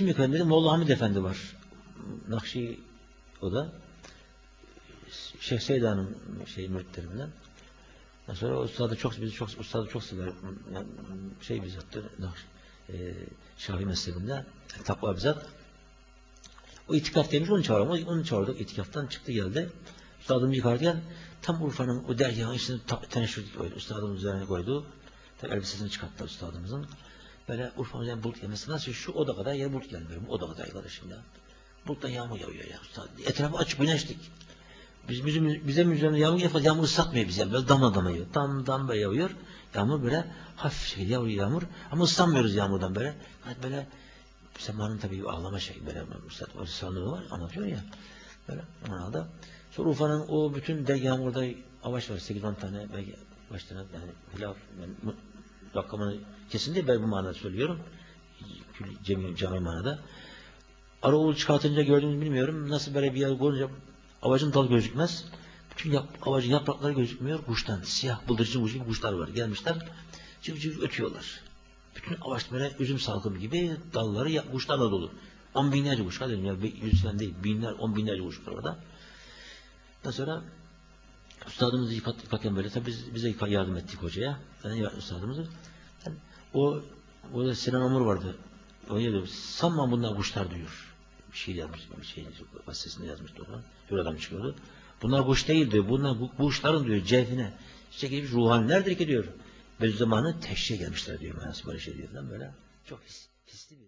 Kim yıkayım dedim. Molla Hamid Efendi var. Nakşi o da. Şeyh Seyda'nın şey müritlerinden. Ondan sonra ustadı çok bizi çok ustadı çok sever. Şey bizattır. E, Şafii mezhebinde takva bizzat. O itikaf demiş onu çağıralım. Onu çağırdık. İtikaftan çıktı geldi. Üstadım yıkarken tam Urfa'nın o dergahın içine teneşür koydu. Üstadımın üzerine koydu. Tabi elbisesini çıkarttı üstadımızın. Böyle Urfa'nın bulut gelmesi nasıl şu oda kadar yer bulut. Bu oda kadar arkadaşım ya. Buluttan yağmur yağıyor ya. Etrafı açık güneşlik. Biz, bizim, bize üzerine yağmur yapar, yağmur ıslatmıyor bize. Böyle damla damla yağıyor. Dam dam böyle yağıyor. Yağmur böyle hafif şekilde yağıyor yağmur. Ama ıslanmıyoruz yağmurdan böyle. Hani böyle Semanın tabii ağlama şey böyle o sanığı var anlatıyor ya. Böyle manada. Sonra Urfa'nın o bütün dergahın orada avaç var. 8-10 tane belki baş tane yani hilaf yani, rakamını kesin değil ben bu manada söylüyorum. Kül- Cemi, cami manada. Araoğlu çıkartınca gördüğünüzü bilmiyorum. Nasıl böyle bir yer görünce avacın dalı gözükmez. Bütün yap, avacın yaprakları gözükmüyor. Kuştan, siyah bıldırcın kuş gibi kuşlar var. Gelmişler, cıv cıv ötüyorlar. Bütün avaç böyle üzüm salkımı gibi dalları kuşlarla dolu. On binlerce kuş dedim ya yüz falan değil. Binler, on binlerce kuş var orada. Ondan sonra üstadımızı yıkat, yıkarken böyle tabii biz, bize yardım ettik hocaya. Yani ya- üstadımızı. Yani o o da Sinan Amur vardı. O diyor? Sanma bunlar kuşlar diyor. Bir şey yazmış, bir şey gazetesinde yazmıştı oradan. Bir adam çıkıyordu. Bunlar kuş değil diyor. Bunlar bu, kuşların diyor cevhine. Çekilmiş ruhanilerdir ki diyor. Bediüzzaman'ın teşhir gelmişler diyor. Manası böyle şey diyor. Böyle çok his, hisli bir.